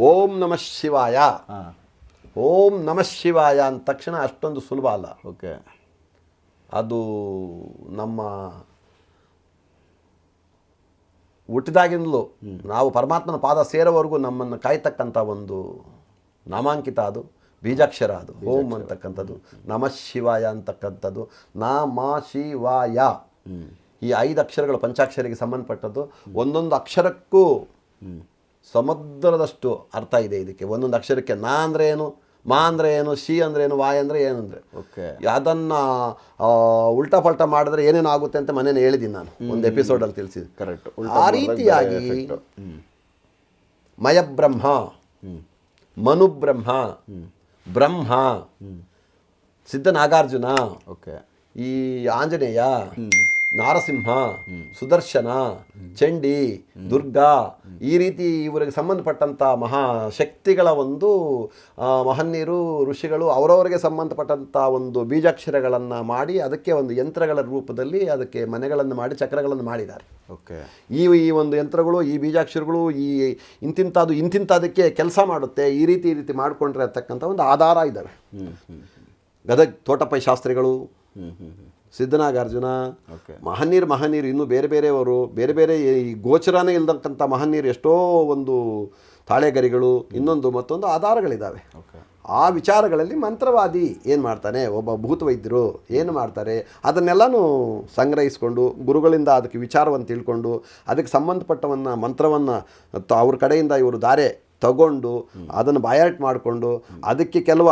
ಓಂ ನಮಃ ಶಿವಾಯ. ಓಂ ನಮಃ ಶಿವಾಯ ಅಂದ ತಕ್ಷಣ ಅಷ್ಟೊಂದು ಸುಲಭ ಅಲ್ಲ. ಓಕೆ. ಅದು ನಮ್ಮ ಹುಟ್ಟಿದಾಗಿಂದಲೂ ನಾವು ಪರಮಾತ್ಮನ ಪಾದ ಸೇರೋವರೆಗೂ ನಮ್ಮನ್ನು ಕಾಯ್ತಕ್ಕಂಥ ಒಂದು ನಾಮಾಂಕಿತ ಅದು ಬೀಜಾಕ್ಷರ ಅದು. ಓಂ ಅಂತಕ್ಕಂಥದ್ದು ನಮಃ ಶಿವಾಯ ಅಂತಕ್ಕಂಥದ್ದು ನಾಮ ಶಿವಾಯ. ಈ ಐದು ಅಕ್ಷರಗಳು ಪಂಚಾಕ್ಷರಿಗೆ ಸಂಬಂಧಪಟ್ಟದ್ದು ಒಂದೊಂದು ಅಕ್ಷರಕ್ಕೂ ಸಮುದ್ರದಷ್ಟು ಅರ್ಥ ಇದೆ ಇದಕ್ಕೆ. ಒಂದೊಂದು ಅಕ್ಷರಕ್ಕೆ ನಾ ಅಂದರೆ ಏನು ಮಾ ಅಂದರೆ ಏನು ಶಿ ಅಂದರೆ ಏನು ವಾಯ್ ಅಂದರೆ ಏನಂದರೆ ಓಕೆ. ಅದನ್ನು ಉಲ್ಟಾ ಪಲ್ಟಾ ಮಾಡಿದ್ರೆ ಏನೇನು ಆಗುತ್ತೆ ಅಂತ ಮನೇನ ಹೇಳಿದ್ದೀನಿ ನಾನು. ಒಂದು ಎಪಿಸೋಡಲ್ಲಿ ತಿಳಿಸಿದ್ದು. ಕರೆಕ್ಟ್ ಆ ರೀತಿಯಾಗಿ ಮಯಬ್ರಹ್ಮ ಮನುಬ್ರಹ್ಮ ಬ್ರಹ್ಮ ಸಿದ್ಧನಾಗಾರ್ಜುನ ಓಕೆ. ಈ ಆಂಜನೇಯ ನಾರಸಿಂಹ ಸುದರ್ಶನ ಚಂಡಿ ದುರ್ಗಾ ಈ ರೀತಿ ಇವರಿಗೆ ಸಂಬಂಧಪಟ್ಟಂಥ ಮಹಾಶಕ್ತಿಗಳ ಒಂದು ಮಹನ್ನೀರು ಮಹನೀಯರು ಋಷಿಗಳು ಅವರವರಿಗೆ ಸಂಬಂಧಪಟ್ಟಂಥ ಒಂದು ಬೀಜಾಕ್ಷರಗಳನ್ನು ಮಾಡಿ ಅದಕ್ಕೆ ಒಂದು ಯಂತ್ರಗಳ ರೂಪದಲ್ಲಿ ಅದಕ್ಕೆ ಮನೆಗಳನ್ನು ಮಾಡಿ ಚಕ್ರಗಳನ್ನು ಮಾಡಿದ್ದಾರೆ. ಓಕೆ. ಈ ಈ ಒಂದು ಯಂತ್ರಗಳು ಈ ಬೀಜಾಕ್ಷರಗಳು ಈ ಇಂತಿಂಥದ್ದು ಇಂತಿಂಥದಕ್ಕೆ ಕೆಲಸ ಮಾಡುತ್ತೆ ಈ ರೀತಿ ಈ ರೀತಿ ಮಾಡಿಕೊಂಡ್ರೆ ಅಂತಕ್ಕಂಥ ಒಂದು ಆಧಾರ ಇದ್ದಾವೆ. ಗದಗ ಹ್ಞೂ ಗದಗ್ ತೋಟಪೈ ಶಾಸ್ತ್ರಿಗಳು ಸಿದ್ಧನಾಗಾರ್ಜುನ ಮಹನೀರ್ ಮಹನೀರ್ ಇನ್ನೂ ಬೇರೆ ಬೇರೆಯವರು ಬೇರೆ ಬೇರೆ ಈ ಗೋಚರನೇ ಇಲ್ದಕ್ಕಂಥ ಮಹನೀರ್ ಎಷ್ಟೋ ಒಂದು ತಾಳೆಗರಿಗಳು ಇನ್ನೊಂದು ಮತ್ತೊಂದು ಆಧಾರಗಳಿದ್ದಾವೆ ಆ ವಿಚಾರಗಳಲ್ಲಿ ಮಂತ್ರವಾದಿ ಏನು ಮಾಡ್ತಾನೆ? ಒಬ್ಬ ಭೂತವೈದ್ಯರು ಏನು ಮಾಡ್ತಾರೆ? ಅದನ್ನೆಲ್ಲನೂ ಸಂಗ್ರಹಿಸಿಕೊಂಡು ಗುರುಗಳಿಂದ ಅದಕ್ಕೆ ವಿಚಾರವನ್ನು ತಿಳ್ಕೊಂಡು ಅದಕ್ಕೆ ಸಂಬಂಧಪಟ್ಟವನ್ನ ಮಂತ್ರವನ್ನು ಅವ್ರ ಕಡೆಯಿಂದ ಇವರು ದಾರೆ ತಗೊಂಡು ಅದನ್ನು ಬಾಯಾಟ್ ಮಾಡಿಕೊಂಡು ಅದಕ್ಕೆ ಕೆಲವ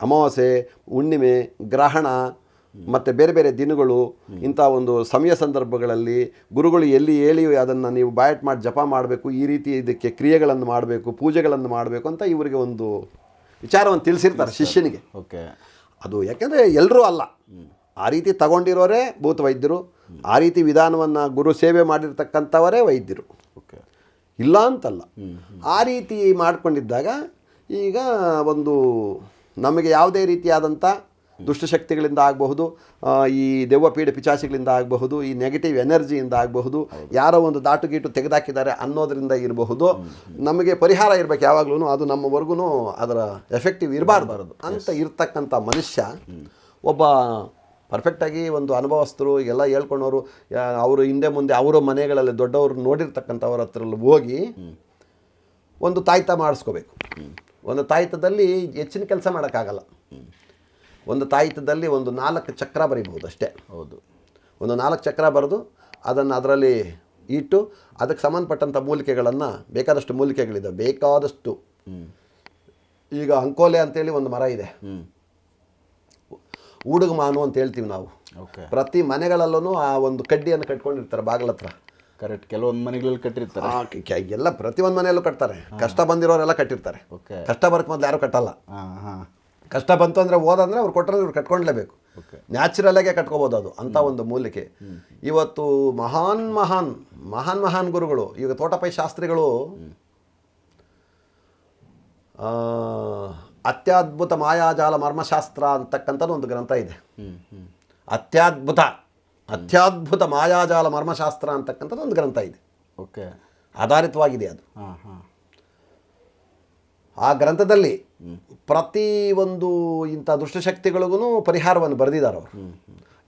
ಅಮಾವಾಸ್ಯೆ ಹುಣ್ಣಿಮೆ ಗ್ರಹಣ ಮತ್ತು ಬೇರೆ ಬೇರೆ ದಿನಗಳು ಇಂಥ ಒಂದು ಸಮಯ ಸಂದರ್ಭಗಳಲ್ಲಿ ಗುರುಗಳು ಎಲ್ಲಿ ಹೇಳಿ ಅದನ್ನು ನೀವು ಬಾಯಟ್ ಮಾಡಿ ಜಪ ಮಾಡಬೇಕು ಈ ರೀತಿ ಇದಕ್ಕೆ ಕ್ರಿಯೆಗಳನ್ನು ಮಾಡಬೇಕು ಪೂಜೆಗಳನ್ನು ಮಾಡಬೇಕು ಅಂತ ಇವರಿಗೆ ಒಂದು ವಿಚಾರವನ್ನು ತಿಳಿಸಿರ್ತಾರೆ ಶಿಷ್ಯನಿಗೆ. ಓಕೆ. ಅದು ಯಾಕೆಂದರೆ ಎಲ್ಲರೂ ಅಲ್ಲ. ಆ ರೀತಿ ತಗೊಂಡಿರೋರೇ ಭೂತ ವೈದ್ಯರು. ಆ ರೀತಿ ವಿಧಾನವನ್ನು ಗುರು ಸೇವೆ ಮಾಡಿರ್ತಕ್ಕಂಥವರೇ ವೈದ್ಯರು. ಓಕೆ. ಇಲ್ಲ ಅಂತಲ್ಲ. ಆ ರೀತಿ ಮಾಡಿಕೊಂಡಿದ್ದಾಗ ಈಗ ಒಂದು ನಮಗೆ ಯಾವುದೇ ರೀತಿಯಾದಂಥ ದುಷ್ಟಶಕ್ತಿಗಳಿಂದ ಆಗಬಹುದು ಈ ದೆವ್ವಪೀಡ ಪಿಚಾಸಿಗಳಿಂದ ಆಗಬಹುದು ಈ ನೆಗೆಟಿವ್ ಎನರ್ಜಿಯಿಂದ ಆಗಬಹುದು ಯಾರೋ ಒಂದು ದಾಟುಗೀಟು ತೆಗೆದಾಕಿದ್ದಾರೆ ಅನ್ನೋದರಿಂದ ಇರಬಹುದು. ನಮಗೆ ಪರಿಹಾರ ಇರಬೇಕು ಯಾವಾಗಲೂ ಅದು ನಮ್ಮವರೆಗೂ ಅದರ ಎಫೆಕ್ಟಿವ್ ಇರಬಾರ್ದು. ಅಂತ ಇರ್ತಕ್ಕಂಥ ಮನುಷ್ಯ ಒಬ್ಬ ಪರ್ಫೆಕ್ಟಾಗಿ ಒಂದು ಅನುಭವಸ್ಥರು ಎಲ್ಲ ಹೇಳ್ಕೊಂಡವರು ಅವರು ಹಿಂದೆ ಮುಂದೆ ಅವರ ಮನೆಗಳಲ್ಲಿ ದೊಡ್ಡವರು ನೋಡಿರ್ತಕ್ಕಂಥವ್ರ ಹತ್ರಲ್ಲಿ ಹೋಗಿ ಒಂದು ತಾಯ್ತ ಮಾಡಿಸ್ಕೋಬೇಕು. ಒಂದು ತಾಯ್ತದಲ್ಲಿ ಹೆಚ್ಚಿನ ಕೆಲಸ ಮಾಡೋಕ್ಕಾಗಲ್ಲ. ಒಂದು ತಾಯಿತದಲ್ಲಿ ಒಂದು ನಾಲ್ಕು ಚಕ್ರ ಬರೀಬಹುದು ಅಷ್ಟೇ. ಹೌದು. ಒಂದು ನಾಲ್ಕು ಚಕ್ರ ಬರೆದು ಅದನ್ನು ಅದರಲ್ಲಿ ಇಟ್ಟು ಅದಕ್ಕೆ ಸಂಬಂಧಪಟ್ಟಂಥ ಮೂಲಿಕೆಗಳನ್ನು ಬೇಕಾದಷ್ಟು ಮೂಲಿಕೆಗಳಿದೆ. ಬೇಕಾದಷ್ಟು. ಈಗ ಅಂಕೋಲೆ ಅಂತೇಳಿ ಒಂದು ಮರ ಇದೆ. ಹುಡುಗ ಊಡುಗ ಮಾನು ಅಂತ ಹೇಳ್ತೀವಿ ನಾವು. ಪ್ರತಿ ಮನೆಗಳಲ್ಲೂ ಆ ಒಂದು ಕಡ್ಡಿಯನ್ನು ಕಟ್ಕೊಂಡಿರ್ತಾರೆ ಬಾಗಿಲ ಹತ್ರ. ಕರೆಕ್ಟ್ ಕೆಲವೊಂದು ಮನೆಗಳಲ್ಲಿ ಕಟ್ಟಿರ್ತಾರೆ. ಎಲ್ಲ ಪ್ರತಿ ಒಂದು ಪ್ರತಿಯೊಂದು ಮನೆಯಲ್ಲೂ ಕಟ್ತಾರೆ. ಕಷ್ಟ ಬಂದಿರೋರೆಲ್ಲ ಕಟ್ಟಿರ್ತಾರೆ. ಕಷ್ಟ ಬರಕ್ಕೆ ಮೊದಲು ಯಾರು ಕಟ್ಟಲ್ಲ. ಕಷ್ಟ ಬಂತು ಅಂದರೆ ಓದಂದ್ರೆ ಅವ್ರು ಕೊಟ್ಟರೆ ಇವ್ರು ಕಟ್ಕೊಂಡ್ಲೇಬೇಕು. ಓಕೆ ನ್ಯಾಚುರಲಾಗೆ ಕಟ್ಕೋಬೋದು ಅದು ಅಂಥ ಒಂದು ಮೂಲಿಕೆ. ಇವತ್ತು ಮಹಾನ್ ಮಹಾನ್ ಮಹಾನ್ ಮಹಾನ್ ಗುರುಗಳು ಈಗ ತೋಟಪೈ ಶಾಸ್ತ್ರಿಗಳು ಅತ್ಯದ್ಭುತ ಮಾಯಾಜಾಲ ಮರ್ಮಶಾಸ್ತ್ರ ಅಂತಕ್ಕಂಥದ್ದು ಒಂದು ಗ್ರಂಥ ಇದೆ. ಅತ್ಯದ್ಭುತ ಅತ್ಯದ್ಭುತ ಮಾಯಾಜಾಲ ಮರ್ಮಶಾಸ್ತ್ರ ಅಂತಕ್ಕಂಥದ್ದು ಒಂದು ಗ್ರಂಥ ಇದೆ. ಓಕೆ ಆಧಾರಿತವಾಗಿದೆ ಅದು. ಹಾಂ ಹಾಂ. ಆ ಗ್ರಂಥದಲ್ಲಿ ಪ್ರತಿ ಒಂದು ಇಂಥ ದುಷ್ಟಶಕ್ತಿಗಳಿಗೂ ಪರಿಹಾರವನ್ನು ಬರೆದಿದ್ದಾರೆ ಅವರು.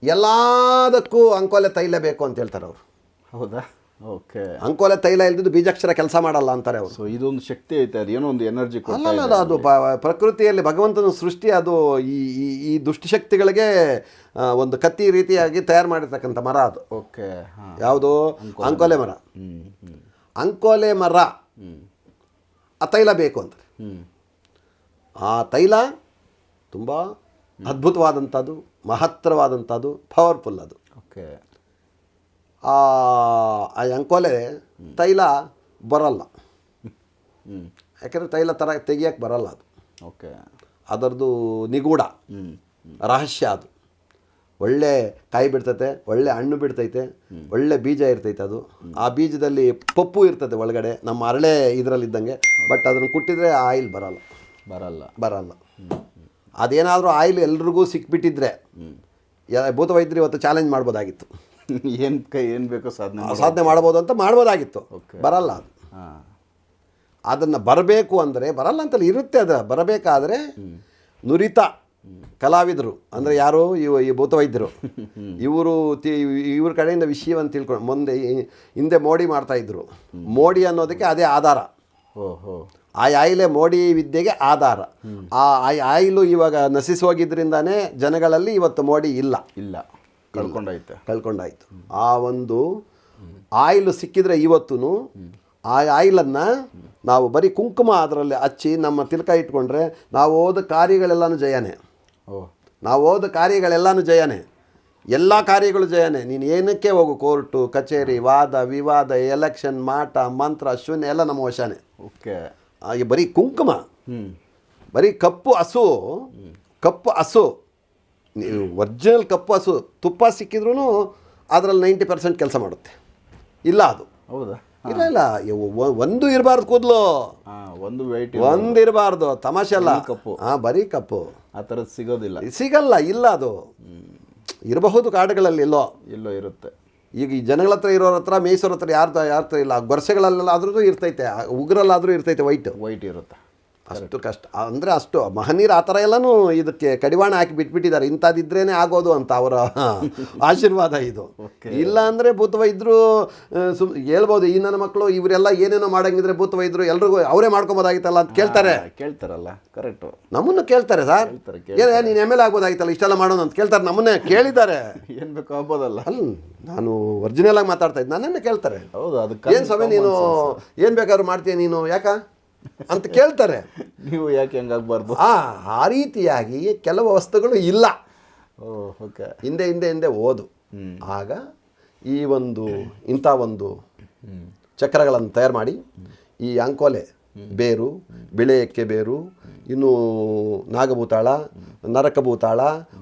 ಎಲ್ಲದಕ್ಕೂ ಅಂಕೋಲೆ ತೈಲ ಬೇಕು ಅಂತ ಹೇಳ್ತಾರೆ ಅವರು. ಹೌದಾ? ಓಕೆ. ಅಂಕೋಲೆ ತೈಲ ಇಲ್ದಿದ್ದು ಬೀಜಾಕ್ಷರ ಕೆಲಸ ಮಾಡಲ್ಲ ಅಂತಾರೆ ಅವರು. ಸೊ ಇದೊಂದು ಶಕ್ತಿ ಐತೆ ಅದು ಏನೋ ಒಂದು ಎನರ್ಜಿ ಅಲ್ಲ ಅದು ಪ್ರಕೃತಿಯಲ್ಲಿ ಭಗವಂತನ ಸೃಷ್ಟಿ ಅದು ಈ ಈ- ದುಷ್ಟಶಕ್ತಿಗಳಿಗೆ ಒಂದು ಕತ್ತಿ ರೀತಿಯಾಗಿ ತಯಾರು ಮಾಡಿರ್ತಕ್ಕಂಥ ಮರ ಅದು. ಓಕೆ ಯಾವುದು? ಅಂಕೋಲೆ ಮರ. ಅಂಕೋಲೆ ಮರ. ಆ ತೈಲ ಬೇಕು ಅಂತ. ಆ ತೈಲ ತುಂಬ ಅದ್ಭುತವಾದಂಥದ್ದು ಮಹತ್ತರವಾದಂಥದ್ದು ಪವರ್ಫುಲ್ ಅದು. ಓಕೆ. ಆ ಅಂಕೋಲೆ ತೈಲ ಬರಲ್ಲ. ಯಾಕೆಂದರೆ ಯಾಕಂದರೆ ತೈಲ ಥರ ತೆಗಿಯೋಕ್ಕೆ ಬರಲ್ಲ ಅದು. ಓಕೆ. ಅದರದ್ದು ನಿಗೂಢ ಹ್ಞೂ ರಹಸ್ಯ ಅದು. ಒಳ್ಳೆ ಕಾಯಿ ಬಿಡ್ತೈತೆ ಒಳ್ಳೆ ಹಣ್ಣು ಬಿಡ್ತೈತೆ ಒಳ್ಳೆ ಬೀಜ ಇರ್ತೈತೆ ಅದು. ಆ ಬೀಜದಲ್ಲಿ ಪಪ್ಪು ಇರ್ತದೆ ಒಳಗಡೆ ನಮ್ಮ ಅರಳೆ ಇದರಲ್ಲಿದ್ದಂಗೆ ಬಟ್ ಅದನ್ನು ಕುಟ್ಟಿದ್ರೆ ಆಯಿಲ್ ಬರಲ್ಲ. ಬರಲ್ಲ. ಬರಲ್ಲ. ಅದೇನಾದರೂ ಆಯಿಲ್ ಎಲ್ರಿಗೂ ಸಿಕ್ಬಿಟ್ಟಿದ್ರೆ ಭೂತವೈದ್ಯರು ಇವತ್ತು ಚಾಲೆಂಜ್ ಮಾಡ್ಬೋದಾಗಿತ್ತು. ಏನು ಕೈ ಏನು ಬೇಕೋ ಸಾಧನೆ ಸಾಧನೆ ಮಾಡ್ಬೋದು ಅಂತ ಮಾಡ್ಬೋದಾಗಿತ್ತು. ಬರಲ್ಲ ಅದು. ಅದನ್ನು ಬರಬೇಕು ಅಂದರೆ ಬರಲ್ಲ ಅಂತಲ್ಲಿ ಇರುತ್ತೆ ಅದು ಬರಬೇಕಾದ್ರೆ ನುರಿತ. ಕಲಾವಿದರು. ಅಂದರೆ ಯಾರು ಇವ ಈ ಭೂತವೈದ್ಯರು ಇವರು ತಿ ಇವ್ರ ಕಡೆಯಿಂದ ವಿಷಯವನ್ನು ತಿಳ್ಕೊಂಡು ಮುಂದೆ ಹಿಂದೆ ಮೋಡಿ ಮಾಡ್ತಾ ಇದ್ರು. ಮೋಡಿ ಅನ್ನೋದಕ್ಕೆ ಅದೇ ಆಧಾರ. ಆ ಆಯಿಲೆ ಮೋಡಿ ವಿದ್ಯೆಗೆ ಆಧಾರ. ಆ ಆಯಿಲು ಇವಾಗ ನಶಿಸಿ ಹೋಗಿದ್ರಿಂದಾನೇ ಜನಗಳಲ್ಲಿ ಇವತ್ತು ಮೋಡಿ ಇಲ್ಲ. ಇಲ್ಲ. ಕಳ್ಕೊಂಡಾಯ್ತು. ಕಳ್ಕೊಂಡಾಯ್ತು ಆ ಒಂದು ಆಯಿಲು ಸಿಕ್ಕಿದ್ರೆ ಇವತ್ತು ಆ ಆಯಿಲನ್ನು ನಾವು ಬರೀ ಕುಂಕುಮ ಅದರಲ್ಲಿ ಹಚ್ಚಿ ನಮ್ಮ ತಿಲಕ ಇಟ್ಕೊಂಡ್ರೆ ನಾವು ಹೋದ ಕಾರ್ಯಗಳೆಲ್ಲನೂ ಜಯನೇ. ನಾವು ಹೋದ ಕಾರ್ಯಗಳೆಲ್ಲನೂ ಜಯನೇ. ಎಲ್ಲ ಕಾರ್ಯಗಳು ಜಯನೇ. ನೀನು ಏನಕ್ಕೆ ಹೋಗು? ಕೋರ್ಟು ಕಚೇರಿ ವಾದ ವಿವಾದ ಎಲೆಕ್ಷನ್ ಮಾಟ ಮಂತ್ರ ಶೂನ್ಯ ಎಲ್ಲ ನಮ್ಮ ವಶನೇ. ಓಕೆ. ಹಾಗೆ ಬರೀ ಕುಂಕುಮ. ಬರೀ ಕಪ್ಪು ಹಸು ಕಪ್ಪು ಹಸು. ನೀವು ಒರಿಜಿನಲ್ ಕಪ್ಪು ಹಸು ತುಪ್ಪ ಸಿಕ್ಕಿದ್ರೂ ಅದರಲ್ಲಿ ನೈಂಟಿ ಪರ್ಸೆಂಟ್ ಕೆಲಸ ಮಾಡುತ್ತೆ. ಇಲ್ಲ ಅದು. ಹೌದಾ? ಇಲ್ಲ ಇಲ್ಲ. ಒಂದು ಇರಬಾರ್ದು ಕೂದಲು. ಒಂದು ವೈಟ್ ಒಂದು ಇರಬಾರ್ದು ತಮಾಷೆ ಅಲ್ಲ. ಕಪ್ಪು. ಹಾಂ ಬರೀ ಕಪ್ಪು. ಆ ಥರದ್ದು ಸಿಗೋದಿಲ್ಲ. ಸಿಗಲ್ಲ ಇಲ್ಲ ಅದು. ಇರಬಹುದು ಕಾಡುಗಳಲ್ಲಿ ಇಲ್ಲೋ. ಇಲ್ಲೋ ಇರುತ್ತೆ. ಈಗ ಈ ಜನಗಳ ಹತ್ರ ಇರೋರ ಹತ್ರ ಮೇಯ್ಸೋರ ಹತ್ರ ಯಾರ್ದು ಯಾರ ಹತ್ರ ಇಲ್ಲ ಗೊರಸೆಗಳಲ್ಲೆಲ್ಲ ಆದ್ರೂ ಇರ್ತೈತೆ. ಉಗ್ರಲ್ಲಾದ್ರೂ ಇರ್ತೈತೆ ವೈಟ್ ವೈಟ್ ಇರುತ್ತೆ. ಅಷ್ಟು ಕಷ್ಟ. ಅಂದರೆ ಅಷ್ಟು ಮಹನೀರ್ ಆ ಥರ ಎಲ್ಲನೂ ಇದಕ್ಕೆ ಕಡಿವಾಣ ಹಾಕಿ ಬಿಟ್ಬಿಟ್ಟಿದ್ದಾರೆ. ಇಂಥದ್ದಿದ್ರೇ ಆಗೋದು ಅಂತ ಅವರ ಆಶೀರ್ವಾದ ಇದು. ಇಲ್ಲ ಅಂದರೆ ಭೂತವೈದ್ಯರು ಸುಮ್ ಹೇಳ್ಬೋದು. ಈ ನನ್ನ ಮಕ್ಕಳು ಇವರೆಲ್ಲ ಏನೇನೋ ಮಾಡಂಗಿದ್ರೆ ಭೂತವೈದ್ಯರು ಎಲ್ರಿಗೂ ಅವರೇ ಮಾಡ್ಕೊಬೋದಾಗಿತ್ತಲ್ಲ ಅಂತ ಕೇಳ್ತಾರೆ. ಕೇಳ್ತಾರಲ್ಲ. ಕರೆಕ್ಟು ನಮ್ಮನ್ನು ಕೇಳ್ತಾರೆ ಸರ್. ಏನೇ ನೀನು ಎಂ ಎಲ್ ಆಗ್ಬೋದಾಗಿತ್ತಲ್ಲ ಇಷ್ಟೆಲ್ಲ ಮಾಡೋಣ ಅಂತ ಕೇಳ್ತಾರೆ. ನಮ್ಮನ್ನೇ ಕೇಳಿದ್ದಾರೆ. ಏನು ಬೇಕು ಆಗ್ಬೋದಲ್ಲ. ಅಲ್ಲ ನಾನು ಒರಿಜಿನಲ್ ಆಗಿ ಮಾತಾಡ್ತಾ ಇದ್ದೆ. ನನ್ನನ್ನೇ ಕೇಳ್ತಾರೆ. ಹೌದು ಅದಕ್ಕೆ ಏನು ಸ್ವಾಮಿ ನೀನು ಏನು ಬೇಕಾದ್ರೂ ಮಾಡ್ತೀಯ ನೀನು? ಯಾಕ? ಅಂತ ಕೇಳ್ತಾರೆ. ನೀವು ಯಾಕೆ ಹಂಗಾಗಬಾರ್ದು? ಆ ಆ ರೀತಿಯಾಗಿ ಕೆಲವು ವಸ್ತುಗಳು ಇಲ್ಲ. ಓಕೆ. ಹಿಂದೆ ಹಿಂದೆ ಹಿಂದೆ ಓದು. ಆಗ ಈ ಒಂದು ಇಂಥ ಒಂದು ಚಕ್ರಗಳನ್ನು ತಯಾರು ಮಾಡಿ ಈ ಅಂಕೋಲೆ ಬೇರು ಬಿಳೆ ಎಕ್ಕೆ ಬೇರು ಇನ್ನು ನಾಗಭೂತಾಳ ನರಕಭೂತಾಳ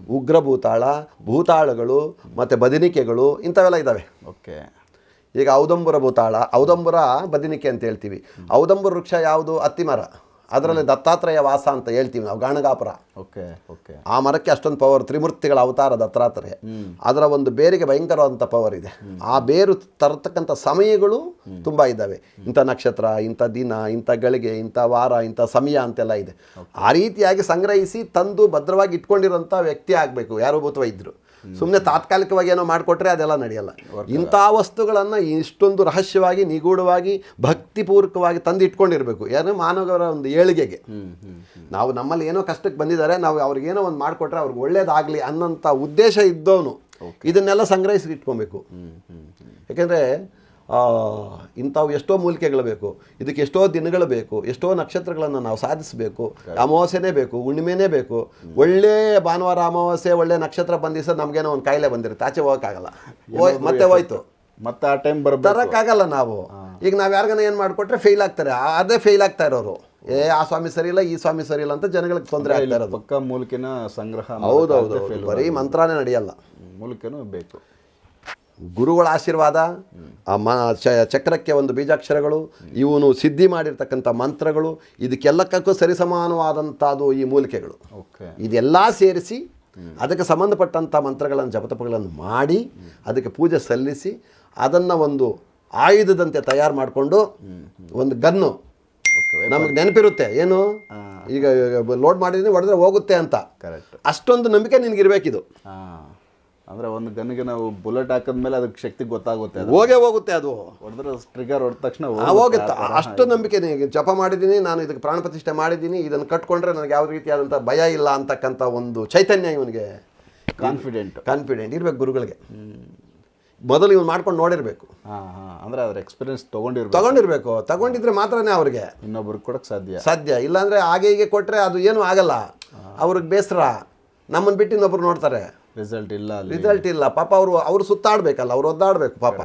ಉಗ್ರಭೂತಾಳ ಭೂತಾಳಗಳು ಮತ್ತು ಬದಿನಿಕೆಗಳು ಇಂಥವೆಲ್ಲ ಇದ್ದಾವೆ. ಓಕೆ. ಈಗ ಔದಂಬುರ ಭೂತಾಳ ಔದಂಬುರ ಬದಿನಿಕೆ ಅಂತ ಹೇಳ್ತೀವಿ. ಔದಂಬುರ ವೃಕ್ಷ ಯಾವುದು? ಅತ್ತಿಮರ ಅದರಲ್ಲಿ ದತ್ತಾತ್ರೇಯ ವಾಸ ಅಂತ ಹೇಳ್ತೀವಿ ನಾವು ಗಾಣಗಾಪುರ. Okay okay. ಆ ಮರಕ್ಕೆ ಅಷ್ಟೊಂದು ಪವರ್ ತ್ರಿಮೂರ್ತಿಗಳ ಅವತಾರ ದತ್ತಾತ್ರೇಯ. ಅದರ ಒಂದು ಬೇರಿಗೆ ಭಯಂಕರವಾದಂಥ ಪವರ್ ಇದೆ. ಆ ಬೇರು ತರತಕ್ಕಂಥ ಸಮಯಗಳು ತುಂಬ ಇದ್ದಾವೆ. ಇಂಥ ನಕ್ಷತ್ರ ಇಂಥ ದಿನ ಇಂಥ ಗಳಿಗೆ ಇಂಥ ವಾರ ಇಂಥ ಸಮಯ ಅಂತೆಲ್ಲ ಇದೆ. ಆ ರೀತಿಯಾಗಿ ಸಂಗ್ರಹಿಸಿ ತಂದು ಭದ್ರವಾಗಿ ಇಟ್ಕೊಂಡಿರೋಂಥ ವ್ಯಕ್ತಿ ಆಗಬೇಕು ಯಾರೋ ಭೂತವ ಇದ್ರು ಸುಮ್ಮನೆ ತಾತ್ಕಾಲಿಕವಾಗಿ ಏನೋ ಮಾಡಿಕೊಟ್ರೆ ಅದೆಲ್ಲ ನಡೆಯಲ್ಲ. ಇಂಥ ವಸ್ತುಗಳನ್ನು ಇಷ್ಟೊಂದು ರಹಸ್ಯವಾಗಿ ನಿಗೂಢವಾಗಿ ಭಕ್ತಿಪೂರ್ವಕವಾಗಿ ತಂದು ಇಟ್ಕೊಂಡಿರಬೇಕು ಏನೋ ಮಾನವರ ಒಂದು ಏಳಿಗೆಗೆ. ನಾವು ನಮ್ಮಲ್ಲಿ ಏನೋ ಕಷ್ಟಕ್ಕೆ ಬಂದಿದ್ದಾರೆ ನಾವು ಅವ್ರಿಗೇನೋ ಒಂದು ಮಾಡಿಕೊಟ್ರೆ ಅವ್ರಿಗೆ ಒಳ್ಳೇದಾಗಲಿ ಅನ್ನೋಂಥ ಉದ್ದೇಶ ಇದ್ದವನು. ಇದನ್ನೆಲ್ಲ ಸಂಗ್ರಹಿಸಿ ಇಟ್ಕೊಬೇಕು. ಯಾಕೆಂದರೆ ಇಂಥವು ಎಷ್ಟೋ ಮೂಲಿಕೆಗಳು ಬೇಕು. ಇದಕ್ಕೆ ಎಷ್ಟೋ ದಿನಗಳು ಬೇಕು. ಎಷ್ಟೋ ನಕ್ಷತ್ರಗಳನ್ನು ನಾವು ಸಾಧಿಸಬೇಕು. ಅಮಾವಾಸ್ಯೆನೇ ಬೇಕು ಹುಣ್ಣಿಮೆನೇ ಬೇಕು. ಒಳ್ಳೆ ಭಾನುವಾರ ಅಮಾವಾಸ್ಯೆ ಒಳ್ಳೆ ನಕ್ಷತ್ರ ಬಂದಿಸ ನಮಗೇನೋ ಒಂದು ಕಾಯಿಲೆ ಬಂದಿರುತ್ತೆ. ಆಚೆ ಹೋಗೋಕ್ಕಾಗಲ್ಲ. ಮತ್ತೆ ಹೋಯ್ತು. ಮತ್ತೆ ಆ ಟೈಮ್ ಬರ ಬರೋಕ್ಕಾಗಲ್ಲ ನಾವು. ಈಗ ನಾವು ಯಾರಿಗಾನ ಏನು ಮಾಡಿಕೊಟ್ರೆ ಫೇಲ್ ಆಗ್ತಾರೆ. ಅದೇ ಫೇಲ್ ಆಗ್ತಾ ಇರೋರು. ಏ ಆ ಸ್ವಾಮಿ ಸರಿ ಇಲ್ಲ ಈ ಸ್ವಾಮಿ ಸರಿ ಇಲ್ಲ ಅಂತ ಜನಗಳಿಗೆ ತೊಂದರೆ ಆಗ್ತಾ ಇರೋದು. ಪಕ್ಕ ಮೂಲಿಕೆನ ಸಂಗ್ರಹ ಹೌದೌದು ಬರೀ ಮಂತ್ರನೇ ನಡೆಯಲ್ಲ. ಮೂಲಿಕೆನೂ ಬೇಕು. ಗುರುಗಳ ಆಶೀರ್ವಾದ ಆ ಮ ಚ- ಚಕ್ರಕ್ಕೆ ಒಂದು ಬೀಜಾಕ್ಷರಗಳು ಇವನು ಸಿದ್ಧಿ ಮಾಡಿರ್ತಕ್ಕಂಥ ಮಂತ್ರಗಳು ಇದಕ್ಕೆಲ್ಲಕ್ಕೂ ಸರಿಸಮಾನವಾದಂಥದ್ದು ಈ ಮೂಲಿಕೆಗಳು. ಇದೆಲ್ಲ ಸೇರಿಸಿ ಅದಕ್ಕೆ ಸಂಬಂಧಪಟ್ಟಂಥ ಮಂತ್ರಗಳನ್ನು ಜಪತಪಗಳನ್ನು ಮಾಡಿ ಅದಕ್ಕೆ ಪೂಜೆ ಸಲ್ಲಿಸಿ ಅದನ್ನು ಒಂದು ಆಯುಧದಂತೆ ತಯಾರು ಮಾಡಿಕೊಂಡು ಒಂದು ಗನ್ನು ನಮಗೆ ನೆನಪಿರುತ್ತೆ. ಏನು? ಈಗ ಲೋಡ್ ಮಾಡಿದ್ರೆ ಹೊಡೆದ್ರೆ ಹೋಗುತ್ತೆ ಅಂತ. ಅಷ್ಟೊಂದು ನಂಬಿಕೆ ನಿನಗಿರ್ಬೇಕಿದು. ಅಂದರೆ ಒಂದು ಗನ್ಗೆ ನಾವು ಬುಲೆಟ್ ಹಾಕಿದ್ಮೇಲೆ ಅದಕ್ಕೆ ಶಕ್ತಿ ಗೊತ್ತಾಗುತ್ತೆ ಅದು. ಹೋಗೇ ಹೋಗುತ್ತೆ ಅದು. ಹೊಡೆದ್ರೆ ಟ್ರಿಗರ್ ಹೊಡೆದ ತಕ್ಷಣ ಹೋಗುತ್ತೆ. ಅಷ್ಟು ನಂಬಿಕೆ ಜಪ ಮಾಡಿದ್ದೀನಿ ನಾನು ಇದಕ್ಕೆ ಪ್ರಾಣ ಪ್ರತಿಷ್ಠೆ ಮಾಡಿದ್ದೀನಿ ಇದನ್ನು ಕಟ್ಕೊಂಡ್ರೆ ನನಗೆ ಯಾವ ರೀತಿಯಾದಂಥ ಭಯ ಇಲ್ಲ ಅಂತಕ್ಕಂಥ ಒಂದು ಚೈತನ್ಯ ಇವನಿಗೆ. ಕಾನ್ಫಿಡೆಂಟ್ ಕಾನ್ಫಿಡೆಂಟ್ ಇರಬೇಕು ಗುರುಗಳಿಗೆ. ಮೊದಲು ಇವ್ನು ಮಾಡ್ಕೊಂಡು ನೋಡಿರಬೇಕು. ಹಾಂ ಹಾಂ. ಅಂದರೆ ಅದ್ರ ಎಕ್ಸ್ಪೀರಿಯನ್ಸ್ ತೊಗೊಂಡಿರ್ಬೇಕು. ತಗೊಂಡಿರ್ಬೇಕು. ತಗೊಂಡಿದ್ರೆ ಮಾತ್ರನೇ ಅವ್ರಿಗೆ. ಇನ್ನೊಬ್ರಿಗೆ ಕೊಡಕ್ಕೆ ಸಾಧ್ಯ. ಸಾಧ್ಯ. ಇಲ್ಲಾಂದರೆ ಹಾಗೆ ಹೀಗೆ ಕೊಟ್ಟರೆ ಅದು ಏನೂ ಆಗಲ್ಲ. ಅವ್ರಿಗೆ ಬೇಸರ. ನಮ್ಮನ್ನು ಬಿಟ್ಟು ಇನ್ನೊಬ್ರು ನೋಡ್ತಾರೆ. ರಿಸಲ್ಟ್ ಇಲ್ಲ ರಿಸಲ್ಟ್ ಇಲ್ಲ. ಪಾಪ ಅವರು ಅವರು ಸುತ್ತಾಡಬೇಕಲ್ಲ ಅವ್ರು ಒದ್ದಾಡಬೇಕು ಪಾಪ.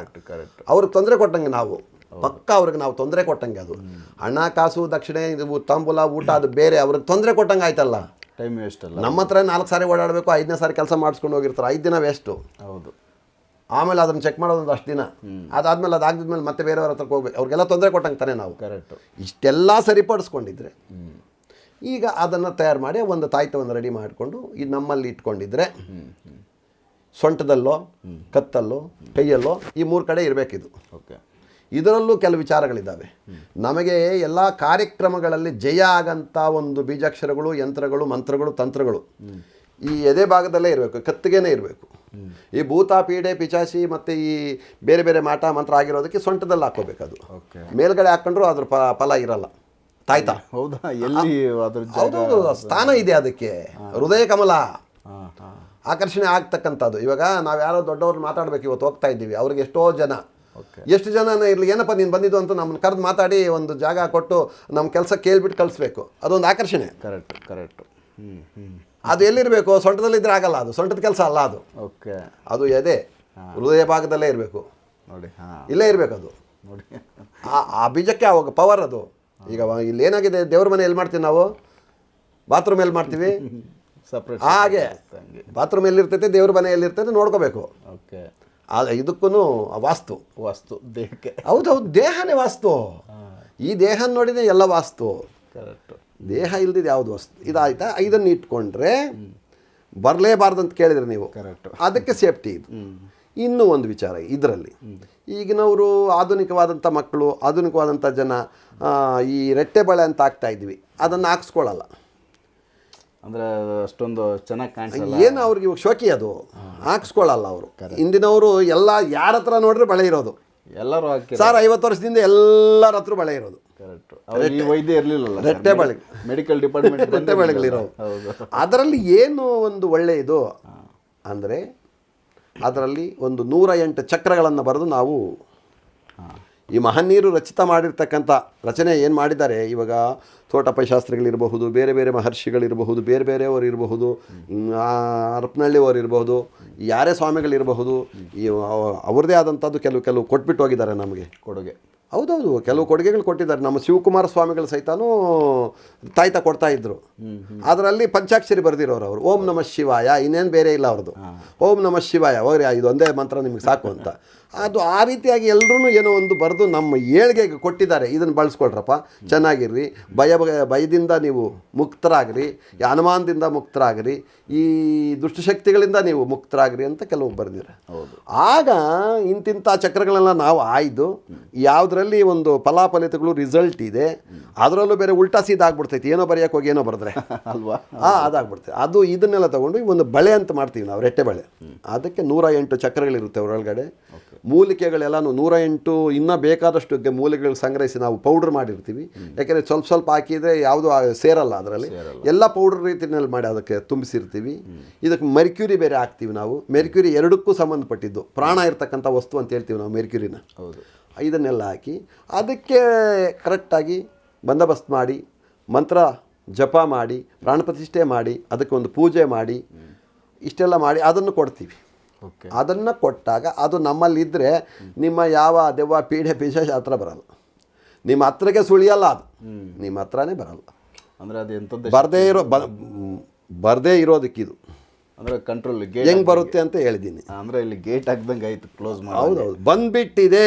ಅವ್ರಿಗೆ ತೊಂದರೆ ಕೊಟ್ಟಂಗೆ ನಾವು. ಪಕ್ಕ ಅವ್ರಿಗೆ ನಾವು ತೊಂದರೆ ಕೊಟ್ಟಂಗೆ ಅದು. ಹಣ ಕಾಸು ದಕ್ಷಿಣೆ ಇದು ತಾಂಬೂಲ ಊಟ ಅದು ಬೇರೆ ಅವ್ರಿಗೆ ತೊಂದರೆ ಕೊಟ್ಟಂಗೆ ಆಯ್ತಲ್ಲ. ಟೈಮ್ ವೇಸ್ಟ್ ಅಲ್ಲ. ನಮ್ಮ ಹತ್ರ ನಾಲ್ಕು ಸಾರಿ ಓಡಾಡಬೇಕು ಐದನೇ ಸಾರಿ ಕೆಲಸ ಮಾಡಿಸ್ಕೊಂಡು ಹೋಗಿರ್ತಾರೆ. ಐದು ದಿನ ವೇಸ್ಟು ಹೌದು. ಆಮೇಲೆ ಅದನ್ನು ಚೆಕ್ ಮಾಡೋದು ಒಂದು ಅಷ್ಟು ದಿನ. ಅದಾದ್ಮೇಲೆ ಅದಾಗಿದ್ಮೇಲೆ ಮತ್ತೆ ಬೇರೆಯವ್ರ ಹತ್ರಕ್ಕೆ ಹೋಗ್ಬೇಕು. ಅವ್ರಿಗೆಲ್ಲ ತೊಂದರೆ ಕೊಟ್ಟಂಗೆ ತಾನೇ ನಾವು. ಕರೆಕ್ಟು ಇಷ್ಟೆಲ್ಲ ಸರಿಪಡಿಸ್ಕೊಂಡಿದ್ರೆ ಈಗ ಅದನ್ನು ತಯಾರು ಮಾಡಿ ಒಂದು ತಾಯ್ತವನ್ನು ರೆಡಿ ಮಾಡಿಕೊಂಡು ಇದು ನಮ್ಮಲ್ಲಿ ಇಟ್ಕೊಂಡಿದ್ರೆ ಸೊಂಟದಲ್ಲೋ ಕತ್ತಲ್ಲೋ ಕೈಯಲ್ಲೋ ಈ ಮೂರು ಕಡೆ ಇರಬೇಕಿದು. ಓಕೆ. ಇದರಲ್ಲೂ ಕೆಲವು ವಿಚಾರಗಳಿದ್ದಾವೆ. ನಮಗೆ ಎಲ್ಲ ಕಾರ್ಯಕ್ರಮಗಳಲ್ಲಿ ಜಯ ಆಗಂಥ ಒಂದು ಬೀಜಾಕ್ಷರಗಳು ಯಂತ್ರಗಳು ಮಂತ್ರಗಳು ತಂತ್ರಗಳು ಈ ಎದೆ ಭಾಗದಲ್ಲೇ ಇರಬೇಕು ಕತ್ತಿಗೆನೇ ಇರಬೇಕು. ಈ ಭೂತ ಪೀಡೆ ಪಿಚಾಸಿ ಮತ್ತು ಈ ಬೇರೆ ಬೇರೆ ಮಾಟ ಮಂತ್ರ ಆಗಿರೋದಕ್ಕೆ ಸೊಂಟದಲ್ಲಿ ಹಾಕೋಬೇಕು ಅದು. ಓಕೆ. ಮೇಲ್ಗಡೆ ಹಾಕ್ಕೊಂಡ್ರೂ ಅದ್ರ ಪ ಫಲ ಇರಲ್ಲ. ತಾಯ್ತಾ? ಹೌದಾ? ಎಲ್ಲಿ ಅದ್ರ ಹೌದೌದು ಸ್ಥಾನ ಇದೆ ಅದಕ್ಕೆ. ಹೃದಯ ಕಮಲ. ಆಕರ್ಷಣೆ ಆಗ್ತಕ್ಕಂಥದ್ದು. ಇವಾಗ ನಾವು ಯಾರೋ ದೊಡ್ಡವ್ರು ಮಾತಾಡ್ಬೇಕು ಇವತ್ತು ಹೋಗ್ತಾ ಇದ್ದೀವಿ. ಅವ್ರಿಗೆ ಎಷ್ಟೋ ಜನ. ಎಷ್ಟು ಜನನ ಇರಲಿ? ಏನಪ್ಪ ನೀನು ಬಂದಿದ್ದು ಅಂತ ನಮ್ಮನ್ನು ಕರೆದು ಮಾತಾಡಿ ಒಂದು ಜಾಗ ಕೊಟ್ಟು ನಮ್ಮ ಕೆಲಸ ಕೇಳ್ಬಿಟ್ಟು ಕಳಿಸ್ಬೇಕು. ಅದೊಂದು ಆಕರ್ಷಣೆ. Correct correct. ಅದು ಎಲ್ಲಿರಬೇಕು? ಸೊಂಟದಲ್ಲಿದ್ದರೆ ಆಗಲ್ಲ ಅದು. ಸೊಂಟದ ಕೆಲಸ ಅಲ್ಲ ಅದು. ಓಕೆ. ಅದು ಅದೇ ಹೃದಯ ಭಾಗದಲ್ಲೇ ಇರಬೇಕು. ನೋಡಿ ಇಲ್ಲೇ ಇರಬೇಕು ಅದು ನೋಡಿ. ಆ ಆ ಬೀಜಕ್ಕೆ ಅವಾಗ ಪವರ್ ಅದು. ಈಗ ಇಲ್ಲಿ ಏನಾಗಿದೆ? ದೇವ್ರ ಮನೆ ಎಲ್ಲಿ ಮಾಡ್ತೀವಿ ನಾವು? ಬಾತ್ರೂಮ್ ಎಲ್ಲಿ ಮಾಡ್ತೀವಿ? ಸಪ್ರೇಟ್ ಹಾಗೆ. ಬಾತ್ರೂಮ್ ಎಲ್ಲಿರ್ತೈತೆ ದೇವ್ರ ಮನೆ ಎಲ್ಲಿರ್ತೈತೆ ನೋಡ್ಕೋಬೇಕು. ಓಕೆ. ಇದಕ್ಕೂ ವಾಸ್ತು. ವಾಸ್ತು ದೇಹಕ್ಕೆ. ಹೌದು ದೇಹನೇ ವಾಸ್ತು. ಈ ದೇಹ ನೋಡಿದ್ರೆ ಎಲ್ಲ ವಾಸ್ತು. ಕರೆಕ್ಟ್ ದೇಹ ಇಲ್ದಿದ್ದು ಯಾವುದು ವಸ್ತು? ಇದಾಯ್ತಾ? ಇದನ್ನು ಇಟ್ಕೊಂಡ್ರೆ ಬರಲೇಬಾರ್ದು ಅಂತ ಕೇಳಿದ್ರೆ ನೀವು. ಕರೆಕ್ಟ್ ಅದಕ್ಕೆ ಸೇಫ್ಟಿ ಇದು. ಇನ್ನೂ ಒಂದು ವಿಚಾರ ಇದರಲ್ಲಿ. ಈಗಿನವರು ಆಧುನಿಕವಾದಂಥ ಮಕ್ಕಳು ಆಧುನಿಕವಾದಂಥ ಜನ ಈ ರೆಟ್ಟೆ ಬಳೆ ಅಂತ ಹಾಕ್ತಾ ಇದ್ವಿ ಅದನ್ನು ಹಾಕ್ಸ್ಕೊಳ್ಳಲ್ಲ. ಅಂದ್ರೆ ಅಷ್ಟೊಂದು ಚೆನ್ನಾಗಿ ಕಾಣಿಸಲ್ಲ? ಏನು ಅವ್ರಿಗೆ ಇವಾಗ ಶೋಕಿ ಅದು. ಹಾಕ್ಸ್ಕೊಳ್ಳಲ್ಲ ಅವರು. ಇಂದಿನವರು ಎಲ್ಲ ಯಾರ ಹತ್ರ ನೋಡ್ರೆ ಬಳೆ ಇರೋದು. ಎಲ್ಲರೂ ಸರ್ ಐವತ್ತು ವರ್ಷದಿಂದ ಎಲ್ಲರ ಹತ್ರ ಬಳೆ ಇರೋದು. ವೈದ್ಯ ಇರಲಿಲ್ಲ ರೆಟ್ಟೆ ಬಳೆ. ಮೆಡಿಕಲ್ ಡಿಪಾರ್ಟ್ಮೆಂಟ್ ರೆಟ್ಟೆ ಬಳೆಗಳಿರೋದು ಅದರಲ್ಲಿ ಏನು ಒಂದು ಒಳ್ಳೆಯದು ಅಂದರೆ ಅದರಲ್ಲಿ ಒಂದು ನೂರ ಎಂಟು ಚಕ್ರಗಳನ್ನು ಬರೆದು ನಾವು ಈ ಮಹನೀಯರು ರಚಿತ ಮಾಡಿರ್ತಕ್ಕಂಥ ರಚನೆ ಏನು ಮಾಡಿದ್ದಾರೆ? ಇವಾಗ ತೋಟಪ್ಪ ಶಾಸ್ತ್ರಿಗಳಿರಬಹುದು ಬೇರೆ ಬೇರೆ ಮಹರ್ಷಿಗಳಿರಬಹುದು, ಬೇರೆ ಬೇರೆಯವರು ಇರಬಹುದು ಹರಪನಹಳ್ಳಿಯವರು ಇರಬಹುದು ಯಾರೇ ಸ್ವಾಮಿಗಳಿರಬಹುದು, ಈ ಅವ- ಅವ್ರದ್ದೇ ಆದಂಥದ್ದು ಕೆಲವು ಕೆಲವು ಕೊಟ್ಬಿಟ್ಟು ಹೋಗಿದ್ದಾರೆ ನಮಗೆ. ಕೊಡುಗೆ. ಹೌದೌದು ಕೆಲವು ಕೊಡುಗೆಗಳು ಕೊಟ್ಟಿದ್ದಾರೆ. ನಮ್ಮ ಶಿವಕುಮಾರ ಸ್ವಾಮಿಗಳು ಸಹಿತನೂ ತಾಯ್ತ ಕೊಡ್ತಾ ಇದ್ರು. ಅದರಲ್ಲಿ ಪಂಚಾಕ್ಷರಿ ಬರೆದಿರೋರು ಅವರು. ಓಂ ನಮಃ ಶಿವಾಯ ಇನ್ನೇನು ಬೇರೆ ಇಲ್ಲ ಅವ್ರದ್ದು ಓಂ ನಮಃ ಶಿವಾಯ ಹೋಗ್ರಿ ಇದು ಒಂದೇ ಮಂತ್ರ ನಿಮಗೆ ಸಾಕು ಅಂತ. ಅದು ಆ ರೀತಿಯಾಗಿ ಎಲ್ಲರೂ ಏನೋ ಒಂದು ಬರೆದು ನಮ್ಮ ಏಳ್ಗೆಗೆ ಕೊಟ್ಟಿದ್ದಾರೆ. ಇದನ್ನು ಬಳಸ್ಕೊಳ್ರಪ್ಪ. ಚೆನ್ನಾಗಿರ್ರಿ. ಭಯ ಭಯ- ಭಯದಿಂದ ನೀವು ಮುಕ್ತರಾಗ್ರಿ. ಅನುಮಾನದಿಂದ ಮುಕ್ತರಾಗ್ರಿ. ಈ ದುಷ್ಟಶಕ್ತಿಗಳಿಂದ ನೀವು ಮುಕ್ತರಾಗ್ರಿ ಅಂತ ಕೆಲವು ಬರೆದಿರ ಆಗ ಇಂತಿಂಥ ಚಕ್ರಗಳೆಲ್ಲ ನಾವು ಆಯ್ದು ಯಾವುದರಲ್ಲಿ ಒಂದು ಫಲಾಫಲಿತಗಳು ರಿಸಲ್ಟ್ ಇದೆ ಅದರಲ್ಲೂ ಬೇರೆ ಉಲ್ಟಾ ಸೀದಾ ಆಗ್ಬಿಡ್ತೈತಿ. ಏನೋ ಬರೆಯೋಕೆ ಹೋಗಿ ಏನೋ ಬರೆದ್ರೆ. ಅಲ್ವಾ? ಆ ಅದಾಗ್ಬಿಡ್ತೈತಿ. ಅದು ಇದನ್ನೆಲ್ಲ ತಗೊಂಡು ಒಂದು ಬಳೆ ಅಂತ ಮಾಡ್ತೀವಿ ನಾವು ರೆಟ್ಟೆ ಬಳೆ. ಅದಕ್ಕೆ ನೂರ ಎಂಟು ಚಕ್ರಗಳಿರುತ್ತೆ ಒಳಗಡೆ. ಮೂಲಿಕೆಗಳೆಲ್ಲನೂ ನೂರ ಎಂಟು ಇನ್ನೂ ಬೇಕಾದಷ್ಟು ಮೂಲಿಕೆಗಳು ಸಂಗ್ರಹಿಸಿ ನಾವು ಪೌಡ್ರ್ ಮಾಡಿರ್ತೀವಿ. ಯಾಕೆಂದರೆ ಸ್ವಲ್ಪ ಸ್ವಲ್ಪ ಹಾಕಿದರೆ ಯಾವುದು ಸೇರಲ್ಲ ಅದರಲ್ಲಿ. ಎಲ್ಲ ಪೌಡ್ರ್ ರೀತಿಯಲ್ಲಿ ಮಾಡಿ ಅದಕ್ಕೆ ತುಂಬಿಸಿರ್ತೀವಿ. ಇದಕ್ಕೆ ಮೆರ್ಕ್ಯೂರಿ ಬೇರೆ ಹಾಕ್ತೀವಿ ನಾವು. ಮೆರ್ಕ್ಯೂರಿ ಎರಡಕ್ಕೂ ಸಂಬಂಧಪಟ್ಟಿದ್ದು. ಪ್ರಾಣ ಇರತಕ್ಕಂಥ ವಸ್ತು ಅಂತ ಹೇಳ್ತೀವಿ ನಾವು ಮೆರ್ಕ್ಯೂರಿನ. ಹೌದು. ಇದನ್ನೆಲ್ಲ ಹಾಕಿ ಅದಕ್ಕೆ ಕರೆಕ್ಟಾಗಿ ಬಂದೋಬಸ್ತ್ ಮಾಡಿ ಮಂತ್ರ ಜಪ ಮಾಡಿ ಪ್ರಾಣ ಪ್ರತಿಷ್ಠೆ ಮಾಡಿ ಅದಕ್ಕೆ ಒಂದು ಪೂಜೆ ಮಾಡಿ ಇಷ್ಟೆಲ್ಲ ಮಾಡಿ ಅದನ್ನು ಕೊಡ್ತೀವಿ. ಅದನ್ನು ಕೊಟ್ಟಾಗ ಅದು ನಮ್ಮಲ್ಲಿದ್ದರೆ ನಿಮ್ಮ ಯಾವ ದೆವ್ವ ಪೀಡೆ ಪಿಶಾಚ ಹತ್ರ ಬರಲ್ಲ. ನಿಮ್ಮ ಹತ್ರಕ್ಕೆ ಸುಳಿಯಲ್ಲ ಅದು. ನಿಮ್ಮ ಹತ್ರನೇ ಬರಲ್ಲ. ಅಂದ್ರೆ ಅದು ಎಂತ ಬರದೇ ಇರೋ ಬ ಬರದೇ ಇರೋದಕ್ಕಿದು ಅಂದ್ರೆ ಕಂಟ್ರೋಲ್ ಗೇಟ್ ಹೆಂಗೆ ಬರುತ್ತೆ ಅಂತ ಹೇಳಿದ್ದೀನಿ. ಅಂದ್ರೆ ಇಲ್ಲಿ ಗೇಟ್ ಹಾಕ್ದಂಗೆ ಆಯ್ತು ಕ್ಲೋಸ್ ಮಾಡಿ ಹೌದೌದು. ಬಂದ್ಬಿಟ್ಟಿದೆ.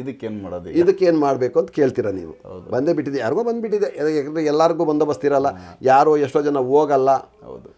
ಇದಕ್ಕೇನು ಮಾಡೋದು ಇದಕ್ಕೇನು ಮಾಡಬೇಕು ಅಂತ ಕೇಳ್ತೀರಾ ನೀವು? ಬಂದೇ ಬಿಟ್ಟಿದೆ. ಯಾರಿಗೋ ಬಂದ್ಬಿಟ್ಟಿದೆ. ಯಾಕಂದರೆ ಎಲ್ಲರಿಗೂ ಬಂದೋಬಸ್ತಿರಲ್ಲ ಯಾರೋ ಎಷ್ಟೋ ಜನ ಹೋಗಲ್ಲ. ಹೌದು.